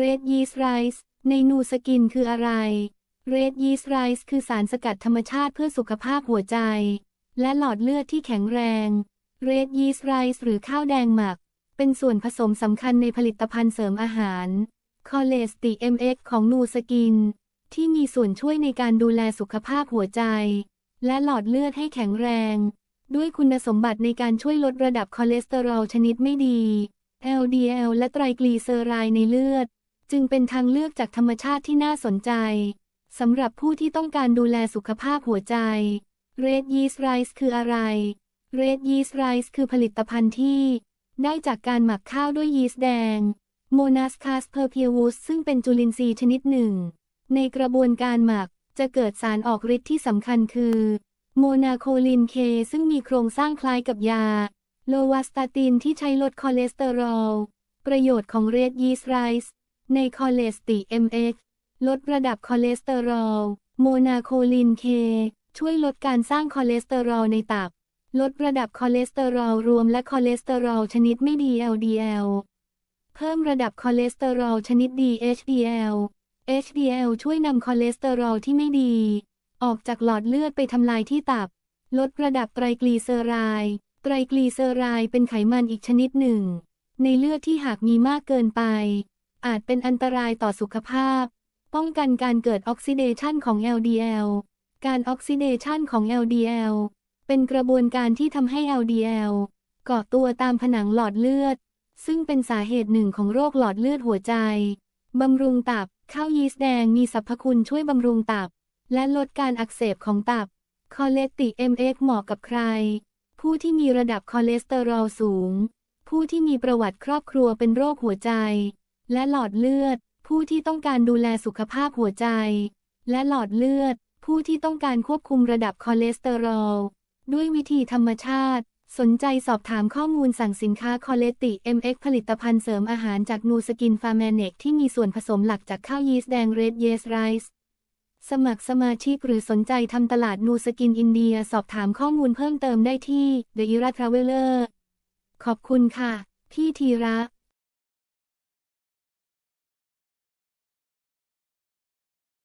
Red Yeast Rice ในนูสกินคืออะไร Red Yeast Rice คือสารสกัดธรรมชาติเพื่อสุขภาพหัวใจ และหลอดเลือดที่แข็งแรง Red Yeast Rice หรือข้าวแดงหมัก เป็นส่วนผสมสำคัญในผลิตภัณฑ์เสริมอาหารคอเลสติ MX ของนูสกิน ที่มีส่วนช่วยในการดูแลสุขภาพหัวใจ และหลอดเลือดให้แข็งแรง ด้วยคุณสมบัติในการช่วยลดระดับคอเลสเตอรอลชนิดไม่ดี LDL และไตรกลีเซอไรด์ในเลือด จึงเป็นทางเลือกจากธรรมชาติที่น่าสนใจสำหรับผู้ที่ต้องการดูแลสุขภาพหัวใจ Red Yeast Rice คืออะไร Red Yeast Rice คือผลิตภัณฑ์ที่ ได้จากการหมักข้าวด้วยยีสต์แดง Monascus perpetuus ซึ่งเป็นจุลินทรีย์ชนิดหนึ่ง ในกระบวนการหมักจะเกิดสารออกฤทธิ์ที่สำคัญคือโมนาโคลินเคซึ่งมีโครงสร้างคล้ายกับยา โลวาสตาตินที่ใช้ลดคอเลสเตอรอล ประโยชน์ของ Red Yeast Rice ในคอเลสติ MX ลดระดับคอเลสเตอรอล โมนาโคลินเค ช่วยลดการสร้างคอเลสเตอรอลในตับ ลดระดับคอเลสเตอรอลรวมและคอเลสเตอรอลชนิดไม่ดี LDL เพิ่มระดับคอเลสเตอรอลชนิดดี HDL HDL ช่วยนำคอเลสเตอรอลที่ไม่ดี ออกจากหลอดเลือดไปทำลายที่ตับ ลดระดับไตรกลีเซอไรด์ไตรกลีเซอไรด์เป็นไขมันอีกชนิดหนึ่ง ในเลือดที่หากมีมากเกินไป อาจเป็นอันตรายต่อสุขภาพ ป้องกันการเกิดออกซิเดชันของ LDL การออกซิเดชันของ LDL เป็นกระบวนการที่ทำให้ LDL เกาะตัวตามผนังหลอดเลือด ซึ่งเป็นสาเหตุหนึ่งของโรคหลอดเลือดหัวใจ บำรุงตับ ข้าวยีสต์แดงมีสรรพคุณช่วยบำรุงตับ และลดการอักเสบของตับ คอเลสติ MX เหมาะกับใคร ผู้ที่มีระดับคอเลสเตอรอลสูง ผู้ที่มีประวัติครอบครัวเป็นโรคหัวใจ และหลอดเลือด ผู้ที่ต้องการดูแลสุขภาพหัวใจ และหลอดเลือด ผู้ที่ต้องการควบคุมระดับคอเลสเตอรอล ด้วยวิธีธรรมชาติ สนใจสอบถามข้อมูลสั่งสินค้าคอเลติ MX ผลิตภัณฑ์เสริมอาหารจากนูสกินฟาร์แมเนกที่มีส่วนผสมหลักจากข้าวยีสต์แดงเรดเยสไรซ์สมัครสมาชิกหรือสนใจทำตลาดนูสกินอินเดียสอบถามข้อมูลเพิ่มเติมได้ที่ The Ira Traveler ขอบคุณค่ะ พี่ธีระ